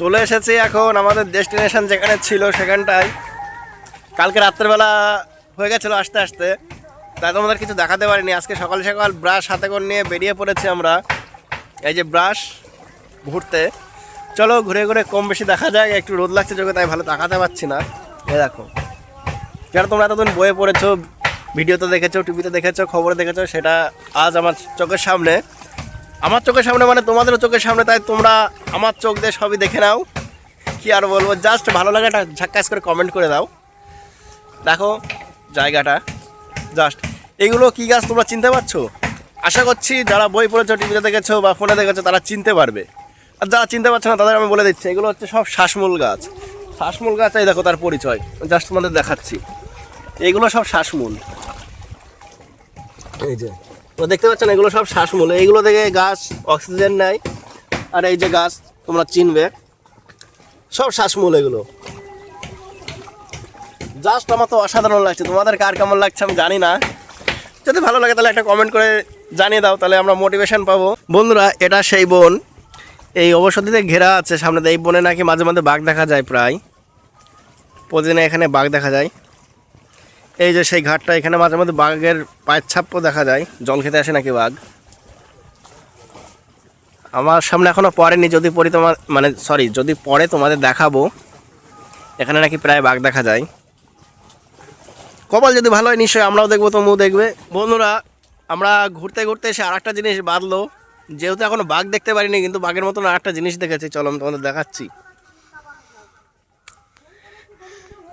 চলে এসেছি এখন আমাদের ডেস্টিনেশন যেখানে ছিল সেখানটায়। কালকে রাত্রেবেলা হয়ে গেছিল আস্তে আস্তে, তাই তোমাদের কিছু দেখাতে পারিনি। আজকে সকাল সকাল ব্রাশ হাতে করে নিয়ে বেরিয়ে পড়েছি আমরা, এই যে ব্রাশ ঘুরতে। চলো ঘুরে ঘুরে কম বেশি দেখা যায় একটু রোদ লাগছে চোখে, তাই ভালো তাকাতে পারছি না। এ দেখো যারা তোমরা এতদিন বইয়ে পড়েছো, ভিডিওতে দেখেছ টিভিতে দেখেছ, খবরে দেখেছ, সেটা আজ আমার চোখের সামনে। আমার চোখের সামনে মানে তোমাদেরও চোখের সামনে, তাই তোমরা আমার চোখ দিয়ে সবই দেখে নাও। কি আর বলব জাস্ট ভালো লাগে একটা ঝাক্কাস করে কমেন্ট করে দাও। দেখো জায়গাটা জাস্ট এগুলো কি গাছ তোমরা চিনতে পারছ? আশা করছি যারা বই পড়েছো টিভিতে দেখেছ বা ফোনে দেখেছ, তারা চিনতে পারবে। আর যারা চিনতে পারছে না, তাদের আমি বলে দিচ্ছি, এগুলো হচ্ছে সব শ্বাসমূল গাছ। শ্বাসমূল গাছ, এই দেখো তার পরিচয় জাস্ট তোমাদের দেখাচ্ছি। এগুলো সব শ্বাসমূল। এই যে তো দেখতে পাচ্ছেন এগুলো সব শ্বাসমূল। এইগুলো থেকে গাছ অক্সিজেন নেয়। আর এই যে গাছ তোমরা চিনবে, সব শ্বাসমূল এগুলো। জাস্ট আমার তো অসাধারণ লাগছে। তোমাদের কার কেমন লাগছে আমি জানি না। যদি ভালো লাগে তাহলে একটা কমেন্ট করে জানিয়ে দাও, তাহলে আমরা মোটিভেশন পাবো। বন্ধুরা, এটা সেই বন। এই অবসতিতে ঘেরা আছে সামনে। এই বনে নাকি মাঝে মাঝে বাঘ দেখা যায় প্রায়। প্রতিদিনে এখানে বাঘ দেখা যায়। এই যে সেই ঘাটটা, এখানে মাঝে মাঝে বাঘের পায়ের ছাপ্পও দেখা যায়। জল খেতে আসে নাকি বাঘ? আমার সামনে এখনও পড়েনি, যদি পড়ি তোমার মানে সরি যদি পরে তোমাদের দেখাবো। এখানে নাকি প্রায় বাঘ দেখা যায়। কপাল যদি ভালো হয়, নিশ্চয়ই আমরাও দেখব তোমরাও দেখবে। বন্ধুরা, আমরা ঘুরতে ঘুরতে এসে আরেকটা জিনিস বাঁধলো। যেহেতু এখনও বাঘ দেখতে পারিনি, কিন্তু বাঘের মতন আরেকটা জিনিস দেখেছি। চলো, আমি তোমাদের দেখাচ্ছি।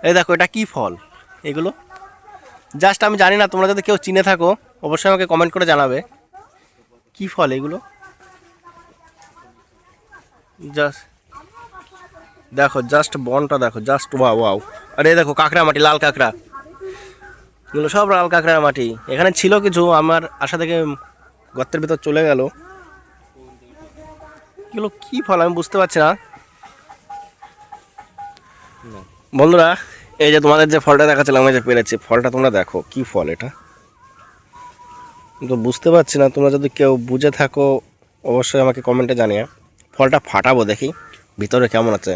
এই দেখো, এটা কি ফল? এগুলো? জাস্ট আমি জানি না, তোমরা যদি কেউ চিনে থাকো, অবশ্যই আমাকে কমেন্ট করে জানাবে। কি ফল এগুলো? জাস্ট দেখো জাস্ট বনটা দেখো জাস্ট ওয়াও ওয়াও আরে দেখো, কাঁকড়া মাটি, লাল কাঁকড়া। এগুলো সব লাল কাঁকড়া মাটি। এখানে ছিল কিছু, আমার আশা থেকে গর্তের ভিতর চলে গেল। এগুলো কি ফল আমি বুঝতে পারছি না। বন্ধুরা এই যে তোমাদের যে ফলটা দেখাচ্ছিলাম, আমি যে পেরেছি, ফলটা তোমরা দেখো, কি ফল এটা? তো বুঝতে পারছি না, তোমরা যদি কেউ বুঝে থাকো, অবশ্যই আমাকে কমেন্টে জানিয়ে ফলটা ফাটাবো দেখি, ভিতরে কেমন আছে?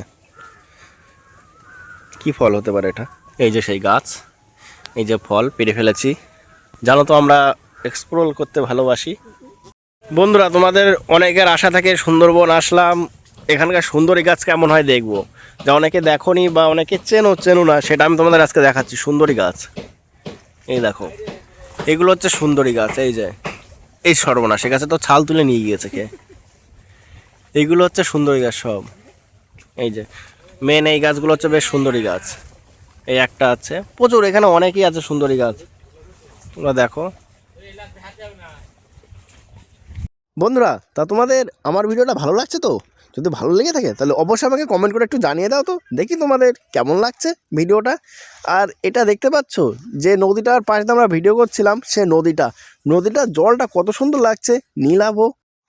কি ফল হতে পারে এটা? এই যে সেই গাছ, এই যে ফল, পেরে ফেলেছি। জানো তো, আমরা এক্সপ্লোর করতে ভালোবাসি। বন্ধুরা, তোমাদের অনেকের আশা থাকে, সুন্দরবন আসলাম, এখানকার সুন্দরী গাছ কেমন হয় দেখব। যা অনেকে দেখোনি বা অনেকে চেনো চেনো না, সেটা আমি তোমাদের আজকে দেখাচ্ছি। সুন্দরী গাছ। এই দেখো। এগুলো হচ্ছে সুন্দরী গাছ, এই যে। এই সর্বনাশ গাছে তো ছাল তুলে নিয়ে গিয়েছে কে? এইগুলো হচ্ছে সুন্দরী গাছ সব। এই যে মেন এই গাছগুলো হচ্ছে বেশ সুন্দরী গাছ। এই একটা আছে। প্রচুর, এখানে অনেকই আছে সুন্দরী গাছ। তোমরা দেখো। বন্ধুরা, তা তোমাদের আমার ভিডিওটা ভালো লাগছে তো? যদি ভালো লেগে থাকে, তাহলে অবশ্যই আমাকে কমেন্ট করে একটু জানিয়ে দাও তো। দেখি তোমাদের কেমন লাগছে ভিডিওটা। আর এটা দেখতে পাচ্ছ, যে নদীটার পাশে আমরা ভিডিও করছিলাম, সে নদীটা। নদীটার জলটা কত সুন্দর লাগছে নীলাভ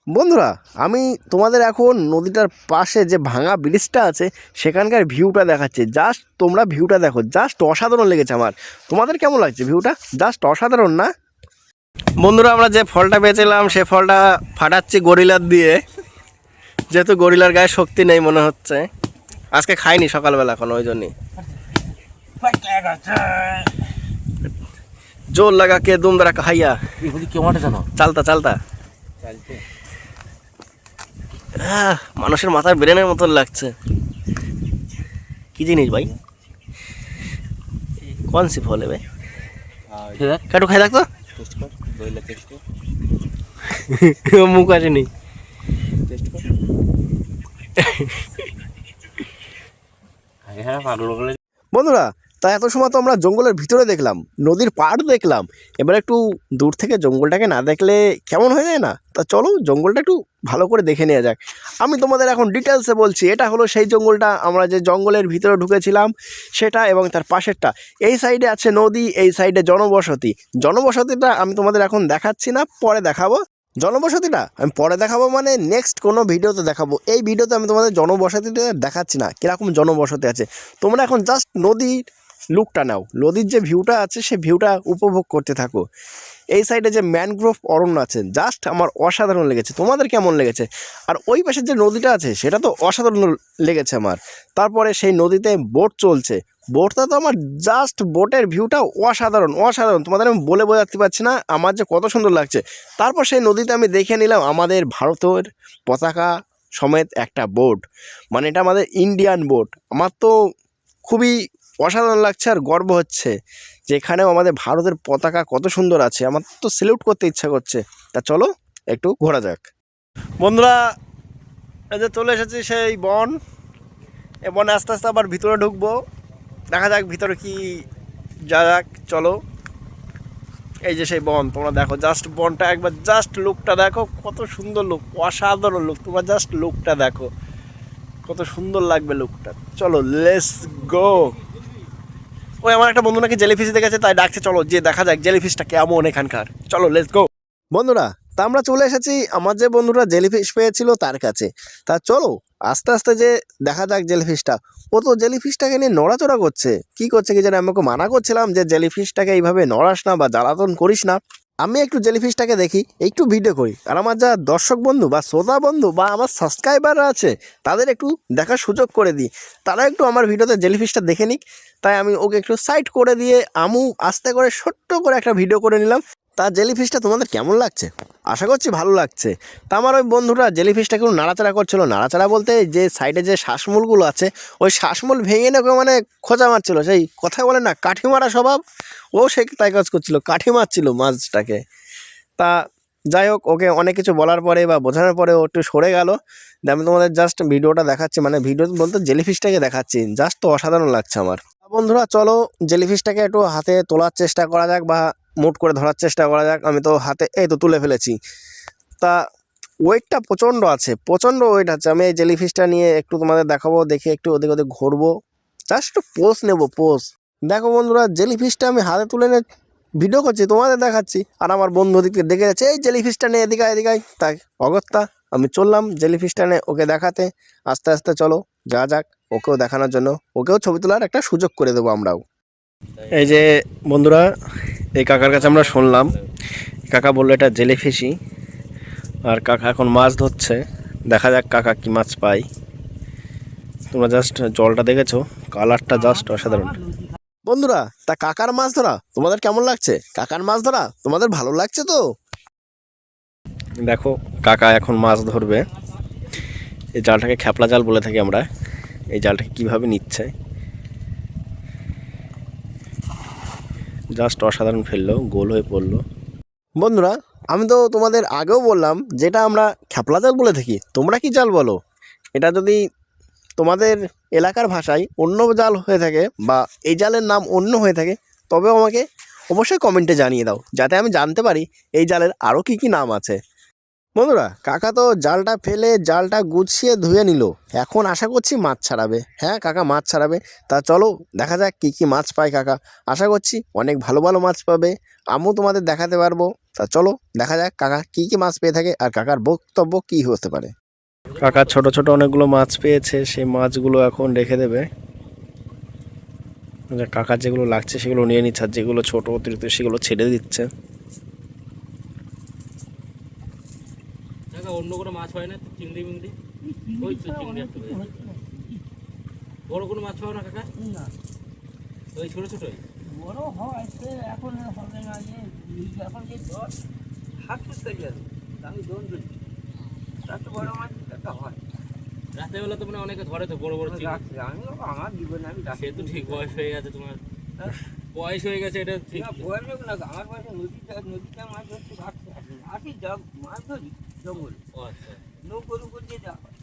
বন্ধুরা, আমি তোমাদের এখন নদীটার পাশে যে ভাঙা ব্রিজটা আছে, সেখানকার ভিউটা দেখাচ্ছি। জাস্ট তোমরা ভিউটা দেখো জাস্ট অসাধারণ লেগেছে আমার। তোমাদের কেমন লাগছে ভিউটা জাস্ট অসাধারণ না? বন্ধুরা, আমরা যে ফলটা বেচেলাম সে ফলটা ফাটাচ্ছি গরিলার দিয়ে। যেহেতু গরিলার গায়ে শক্তি নেই মনে হচ্ছে আজকে খাইনি সকালবেলা এখন ওই জন্যই। জোর লাগা কে দুম দ্বারা খাইয়া? চালতা চালতা। মানুষের মাথার ব্রেনের মতন লাগছে। কি জিনিস ভাই? কোন সি ফল ভাই? কাটু খাই থাকতো মুখ আসেনি টেস্ট কর আগে হ্যাঁ ভালো লাগলে বন্ধুরা, তা এত সময় তো আমরা জঙ্গলের ভিতরে দেখলাম, নদীর পাড় দেখলাম। এবার একটু দূর থেকে জঙ্গলটাকে না দেখলে কেমন হয়ে যায় না? তা চলো জঙ্গলটা একটু ভালো করে দেখে নেওয়া যাক। আমি তোমাদের এখন ডিটেলসে বলছি, এটা হলো সেই জঙ্গলটা, আমরা যে জঙ্গলের ভিতরে ঢুকেছিলাম, সেটা এবং তার পাশেরটা। এই সাইডে আছে নদী, এই সাইডে জনবসতি। জনবসতিটা আমি তোমাদের এখন দেখাচ্ছি না, পরে দেখাবো। জনবসতিটা আমি পরে দেখাবো মানে নেক্সট কোনো ভিডিওতে দেখাবো। এই ভিডিওতে আমি তোমাদের জনবসতিটা দেখাচ্ছি না, কীরকম জনবসতি আছে। তোমরা এখন জাস্ট নদীর লুকটা নাও, নদীর যে ভিউটা আছে, সে ভিউটা উপভোগ করতে থাকো। এই সাইডে যে ম্যানগ্রোভ অরণ্য আছে জাস্ট আমার অসাধারণ লেগেছে। তোমাদের কেমন লেগেছে? আর ওই পাশে যে নদীটা আছে, সেটা তো অসাধারণ লেগেছে আমার। তারপরে সেই নদীতে বোট চলছে বোটটা তো আমার জাস্ট বোটের ভিউটা অসাধারণ অসাধারণ। তোমাদের আমি বলে বোঝাতে পারছি না, আমার যে কত সুন্দর লাগছে। তারপর সেই নদীতে আমি দেখে নিলাম আমাদের ভারতের পতাকা সমেত একটা বোট। মানে এটা আমাদের ইন্ডিয়ান বোট। আমার তো খুবই অসাধারণ লাগছে আর গর্ব হচ্ছে যে এখানেও আমাদের ভারতের পতাকা কত সুন্দর আছে। আমার তো সেলিউট করতে ইচ্ছা করছে। তা চলো, একটু ঘোরা যাক। বন্ধুরা, এই যে চলে এসেছি সেই বন। এ বনে আস্তে আস্তে আবার ভিতরে ঢুকবো। দেখা যাক ভিতরে কি যা যাক, চলো। এই যে সেই বন, তোমরা দেখো জাস্ট বনটা একবার জাস্ট লুকটা দেখো, কত সুন্দর লুক অসাধারণ লুক তোমরা জাস্ট লুকটা দেখো। কত সুন্দর লাগবে লুকটা চলো লেস গো ওই, আমার একটা বন্ধু নাকি জেলিফিশ দেখেছে, তাই ডাকছে, চলো যে দেখা যাক জেলিফিশটা কেমন এখানকার। চলো লেস গো বন্ধুরা, তা আমরা চলে এসেছি। আমার যে বন্ধুরা জেলিফিশ পেয়েছিল তার কাছে। তা চলো, আস্তে আস্তে যে দেখা যাক জেলিফিশটা ও তো জেলিফিশটাকে নিয়ে নড়াচড়া করছে। কি করছে কি আমি ওকে মানা করছিলাম যে জেলিফিশটাকে এইভাবে নড়াস না বা জ্বালাতন করিস না। আমি একটু জেলিফিশটাকে দেখি, একটু ভিডিও করি। আর আমার যা দর্শক বন্ধু বা শ্রোতা বন্ধু বা আমার সাবস্ক্রাইবার আছে, তাদের একটু দেখার সুযোগ করে দিই। তারা একটু আমার ভিডিওতে জেলিফিশটা দেখে নিক। তাই আমি ওকে একটু সাইড করে দিয়ে, আমু আস্তে করে, ছোট্ট করে একটা ভিডিও করে নিলাম। তা জেলিফিশটা তোমাদের কেমন লাগছে? আশা করছি ভালো লাগছে। তা আমার ওই বন্ধুরা জেলিফিশটা একটু নাড়াচাড়া করছিল। নাড়াচাড়া বলতে যে সাইডে যে শ্বাসমূলগুলো আছে, ওই শ্বাসমূল ভেঙে না ওকে মানে খোঁচা মারছিল। সেই কথা বলে না, কাঠি মারা স্বভাব। ও সে তাই কাজ করছিল, কাঠি মারছিল মাছটাকে। তা যাই হোক, ওকে অনেক কিছু বলার পরে বা বোঝানোর পরে ও একটু সরে গেল। আমি তোমাদের জাস্ট ভিডিওটা দেখাচ্ছি মানে ভিডিও বলতে জেলিফিশটাকে দেখাচ্ছি। জাস্ট তো অসাধারণ লাগছে আমার। বন্ধুরা, চলো জেলিফিশটাকে একটু হাতে তোলার চেষ্টা করা যাক বা মুট করে ধরার চেষ্টা করা যাক। আমি তো হাতে, এই তো তুলে ফেলেছি। তা ওয়েটটা প্রচণ্ড আছে, প্রচণ্ড ওয়েট আছে। আমি এই জেলিফিশটা নিয়ে একটু তোমাদের দেখাবো, দেখে একটু ওদিক ওদিক ঘুরবো। জাস্ট একটু পোজ নেব পোজ দেখো বন্ধুরা জেলিফিশটা আমি হাতে তুলে নিয়ে ভিডিও করছি, তোমাদের দেখাচ্ছি। আর আমার বন্ধু ওদিকে দেখে যাচ্ছে, এই জেলিফিশটা নিয়ে এদিকে এদিকে তাই অগত্যা, আমি চললাম জেলিফিশটা নিয়ে ওকে দেখাতে। আস্তে আস্তে চলো যা যাক ওকেও দেখানোর জন্য। ওকেও ছবি তোলার একটা সুযোগ করে দেবো আমরাও। এই যে বন্ধুরা এই কাকার কাছে আমরা শুনলাম। কাকা বলল এটা জেলিফিশই। আর কাকা এখন মাছ ধরছে। দেখা যাক কাকা কি মাছ পায়। তোমরা জাস্ট জলটা দেখেছ কালারটা জাস্ট অসাধারণ। বন্ধুরা তা কাকার মাছ ধরা তোমাদের কেমন লাগছে? কাকার মাছ ধরা তোমাদের ভালো লাগছে তো? দেখো কাকা এখন মাছ ধরবে। এই জালটাকে খ্যাপলা জাল বলে থাকি আমরা। এই জালটাকে কীভাবে নিচ্ছে? জাস্ট অসাধারণ ফেলল গোল হয়ে পড়ল। বন্ধুরা, আমি তো তোমাদের আগেও বললাম, যেটা আমরা খ্যাপলা জাল বলে থাকি, তোমরা কি জাল বলো? এটা যদি তোমাদের এলাকার ভাষায় অন্য জাল হয়ে থাকে বা এই জালের নাম অন্য হয়ে থাকে তবে আমাকে অবশ্যই কমেন্টে জানিয়ে দাও, যাতে আমি জানতে পারি এই জালের আরও কী কী নাম আছে। বন্ধুরা, কাকা তো জালটা ফেলে জালটা গুছিয়ে ধুয়ে নিল। এখন আশা করছি মাছ ছাড়াবে। হ্যাঁ কাকা মাছ ছাড়াবে। তা চলো, দেখা যাক কী কী মাছ পায় কাকা। আশা করছি অনেক ভালো ভালো মাছ পাবে। আমিও তোমাদের দেখাতে পারব। তা চলো, দেখা যাক কাকা কী কী মাছ পেয়ে থাকে আর কাকার বক্তব্য কী হতে পারে। কাকা ছোট ছোট অনেকগুলো মাছ পেয়েছে, সেই মাছগুলো এখন রেখে দেবে। কাকার যেগুলো লাগছে সেগুলো নিয়ে নিচ্ছে, আর যেগুলো ছোট অতিরিক্ত সেগুলো ছেড়ে দিচ্ছে। অন্য কোনো মাছ হয় না চিংড়ি মিংড়ি। ওই তো চিংড়ি একটা। বড় কোনো মাছ পাও না কাকা? না। ওই ছোট ছোট? বড় হয় সে এখন হবে না যে এখন যে জল হাত করতে গেছে। আমি তার তো বড় মাছ একটা হয়। রাতের বেলা তো মানে অনেকে ধরে তো বড় বড় চিংড়ি। আমি আমার জীবনে আমি সে তো ঠিক বয়স হয়ে গেছে তোমার। বয়স হয়ে গেছে এটা ঠিক। না বয়স না আমার পাশে নদীতে নদীতে মাছ ধরতে ভাবছি আসি যাক মাছ ধরি। জঙ্গল আচ্ছা। নৌকোর উপর দিয়ে যাওয়া হয়।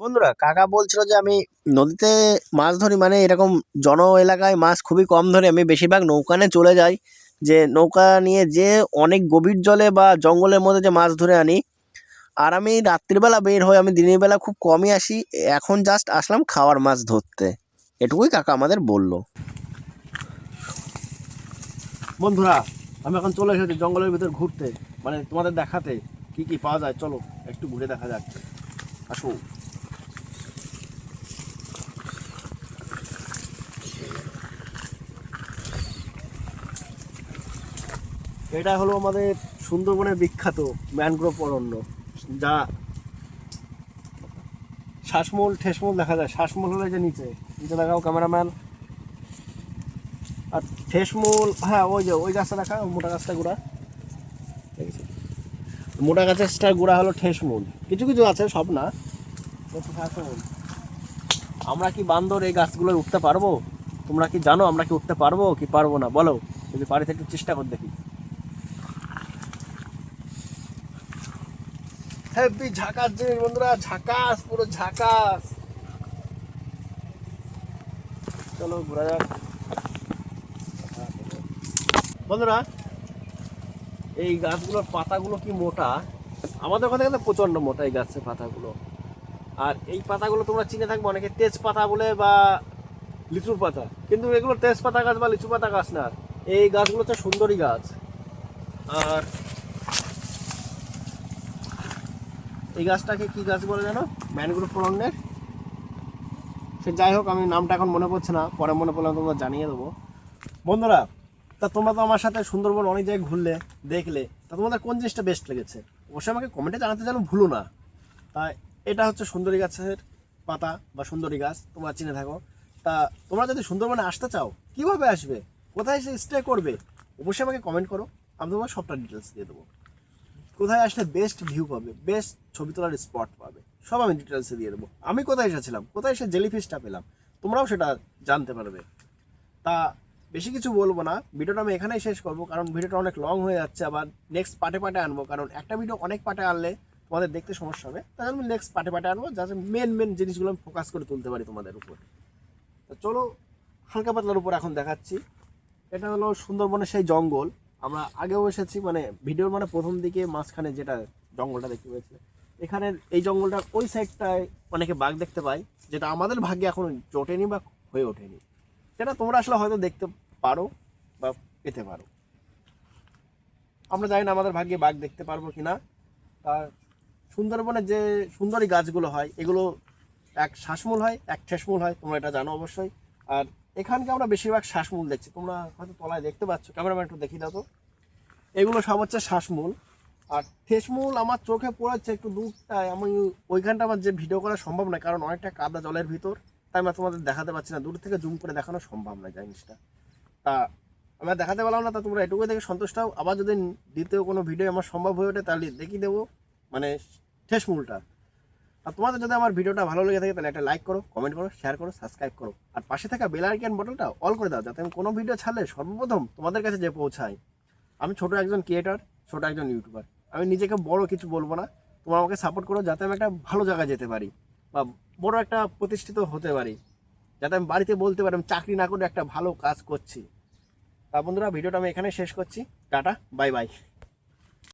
বন্ধুরা কাকা বলছিল যে আমি নদীতে মাছ ধরি মানে এরকম জন এলাকায় মাছ খুবই কম ধরে। আমি বেশিরভাগ নৌকানে চলে যাই যে নৌকা নিয়ে যে অনেক গভীর জলে বা জঙ্গলের মধ্যে যে মাছ ধরে আনি। আর আমি রাত্রিবেলা বের হই আমি দিনের বেলা খুব কমই আসি। এখন জাস্ট আসলাম খাওয়ার মাছ ধরতে। এটুকুই কাকা আমাদের বলল। বন্ধুরা আমি এখন চলে এসেছি জঙ্গলের ভিতর ঘুরতে মানে তোমাদের দেখাতে। কি কি পাওয়া যায়? চলো, একটু ঘুরে দেখা যাক। আসো। এটা হলো আমাদের সুন্দরবনের বিখ্যাত ম্যানগ্রোভ অরণ্য, যা শ্বাসমূল, ঠেসমূল দেখা যায়। শ্বাসমূল হলো যে নিচে। নিচে দেখাও ক্যামেরাম্যান। আর ঠেসমূল হ্যাঁ ওই যে, ওই গাছটা দেখা মোটা গাছটা গোড়া মোটা গাছের গোড়া হলো ঠেসমূল কিছু কিছু আছে, সব না। আমরা কি বান্দর এই গাছগুলোয় উঠতে পারব? তোমরা কি জানো আমরা কি উঠতে পারব কি পারব না? বলো, যদি বাড়িতে একটু চেষ্টা করে দেখি। হেভি ঝাকাস জিনিস বন্ধুরা, ঝাকাস, পুরো ঝাকাস। চলো ঘোরা যাক। বন্ধুরা এই গাছগুলোর পাতাগুলো কি মোটা? আমাদের কথা কিন্তু প্রচণ্ড মোটা এই গাছের পাতাগুলো। আর এই পাতাগুলো তোমরা চিনে থাকবে অনেকে তেজপাতা বলে বা লিচুর পাতা। কিন্তু এগুলো তেজপাতা গাছ বা লিচু পাতা গাছ না। এই গাছগুলো হচ্ছে সুন্দরী গাছ। আর এই গাছটাকে কি গাছ বলে জানো? ম্যানগ্রোভ অরণ্যের সে যাই হোক, আমি নামটা এখন মনে পড়ছে না। পরে মনে পড়লে তোমরা জানিয়ে দেবো। বন্ধুরা তা তোমরা তো আমার সাথে সুন্দরবন অনেক জায়গায় ঘুরলে, দেখলে। তা তোমাদের কোন জিনিসটা বেস্ট লেগেছে? অবশ্যই আমাকে কমেন্টে জানাতে যেন ভুলো না। তাই এটা হচ্ছে সুন্দরী গাছের পাতা বা সুন্দরী গাছ, তোমরা চিনে থাকো। তা তোমরা যদি সুন্দরবনে আসতে চাও, কীভাবে আসবে? কোথায় এসে স্টে করবে? অবশ্যই আমাকে কমেন্ট করো। আমি তোমার সবটা ডিটেলস দিয়ে দেবো। কোথায় আসলে বেস্ট ভিউ পাবে? বেস্ট ছবি তোলার স্পট পাবে? সব আমি ডিটেলসে দিয়ে দেবো। আমি কোথায় এসেছিলাম? কোথায় এসে জেলিফিশটা পেলাম? তোমরাও সেটা জানতে পারবে। তা বেশি কিছু বলব না। ভিডিওটা আমি এখানেই শেষ করব, কারণ ভিডিওটা অনেক লং হয়ে যাচ্ছে, আবার নেক্সট পার্টে পার্টে আনব, কারণ একটা ভিডিও অনেক পার্টে আনলে তোমাদের দেখতে সমস্যা হবে। তাই আমি নেক্সট পার্টে পার্টে আনব যাতে মেন মেন জিনিসগুলো আমি ফোকাস করে তুলতে পারি তোমাদের উপর। তো চলো, হালকা পাতলার উপর এখন দেখাচ্ছি। এটা হলো সুন্দরবনের সেই জঙ্গল। আমরা আগেও এসেছি মানে ভিডিওর মানে প্রথম দিকে মাঝখানে যেটা জঙ্গলটা দেখতে পেয়েছে এখানে এই জঙ্গলটার ওই সাইডটায় অনেকে বাঘ দেখতে পাই যেটা আমাদের ভাগ্যে এখন জোটেনি বা হয়ে ওঠেনি। সেটা তোমরা আসলে হয়তো দেখতে পারো বা পেতে পারো। আমরা জানি না আমাদের ভাগ্যে বাঘ দেখতে পারব কি না। আর সুন্দরবনের যে সুন্দরী গাছগুলো হয়, এগুলো এক শ্বাসমূল হয়, এক ঠেসমূল হয়, তোমরা এটা জানো অবশ্যই। আর এখানকে আমরা বেশিরভাগ শ্বাসমূল দেখছি। তোমরা হয়তো তলায় দেখতে পাচ্ছ। ক্যামেরাম্যান একটু দেখি দাও তো। এগুলো সব হচ্ছে শ্বাসমূল। আর ঠেসমূল আমার চোখে পড়েছে একটু দূরটায় আমি ওইখানটা আমার যে ভিডিও করা সম্ভব নয়, কারণ অনেকটা কাদা জলের ভিতর। তাই আমরা তোমাদের দেখাতে পারছি না। দূর থেকে জুম করে দেখানো সম্ভব নয় জিনিসটা তা আমরা দেখাতে পারলাম না, তা তোমরা এটুকু দেখে সন্তুষ্ট হও। আবার যদি দ্বিতীয় কোনো ভিডিও আমার সম্ভব হয়ে ওঠে, তাহলে দেখিয়ে দেবো মানে ঠেসমূলটা আর তোমাদের যদি আমার ভিডিওটা ভালো লেগে থাকে, তাহলে একটা লাইক করো কমেন্ট করো শেয়ার করো সাবস্ক্রাইব করো। আর পাশে থাকা বেল আইকন বটনটা অল করে দাও, যাতে আমি কোনো ভিডিও ছাড়লে সর্বপ্রথম তোমাদের কাছে যে পৌঁছাই আমি ছোট একজন ক্রিয়েটার ছোট একজন ইউটিউবার আমি নিজেকে বড় কিছু বলব না, তোমরা আমাকে সাপোর্ট করো, যাতে আমি একটা ভালো জায়গায় যেতে পারি, বা বড় একটা প্রতিষ্ঠিত হতে পারি। যাতে আমি বাড়িতে বলতে পারি, আমি চাকরি না করে একটা ভালো কাজ করছি। তা বন্ধুরা, ভিডিওটা আমি এখানে শেষ করছি। Tata, bye bye.